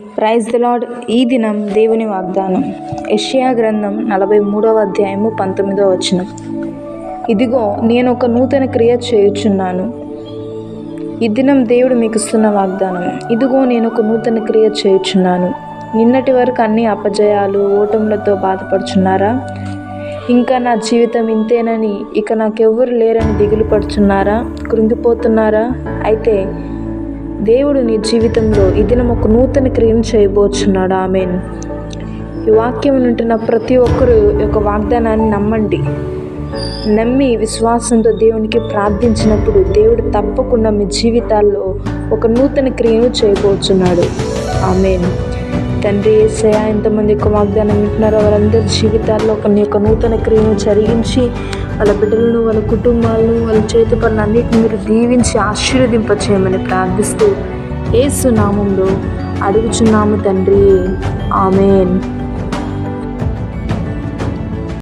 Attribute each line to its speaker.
Speaker 1: Praise the lord ఈ దినం దేవుని వాగ్దానం. యెషయా గ్రంథం నలభై మూడవ అధ్యాయము పంతొమ్మిదవ వచనం. ఇదిగో నేను ఒక నూతన క్రియ చేయుచున్నాను. ఈ దినం దేవుడు మీకు ఇస్తున్న వాగ్దానం. ఇదిగో నేను ఒక నూతన క్రియ చేయుచున్నాను. నిన్నటి వరకు అన్ని అపజయాలు ఓటములతో బాధపడుచున్నారా? ఇంకా నా జీవితం ఇంతేనని ఇక నాకెవ్వరు లేరని దిగులు పడుచున్నారా కృంగిపోతున్నారా? అయితే దేవుడు నీ జీవితంలో ఈ దినం ఒక నూతన క్రియను చేయబోచున్నాడు. ఆమెన్. ఈ వాక్యం ఉంటున్న ప్రతి ఒక్కరూ యొక్క వాగ్దానాన్ని నమ్మండి. నమ్మి విశ్వాసంతో దేవునికి ప్రార్థించినప్పుడు దేవుడు తప్పకుండా మీ జీవితాల్లో ఒక నూతన క్రియను చేయబోచున్నాడు. ఆమెన్. తండ్రి ఏసయ ఎంతమంది యొక్క వాగ్దానం వింటున్నారో వారందరి జీవితాల్లో ఒక యొక్క నూతన క్రియను జరిగించి వాళ్ళ బిడ్డలను వాళ్ళ కుటుంబాలను వాళ్ళ చేతి పనులు అన్నిటిని మీరు దీవించి ఆశీర్వదింపచేయమని ప్రార్థిస్తూ ఏసునామంలో అడుగుచున్నాము తండ్రి. ఆమెన్.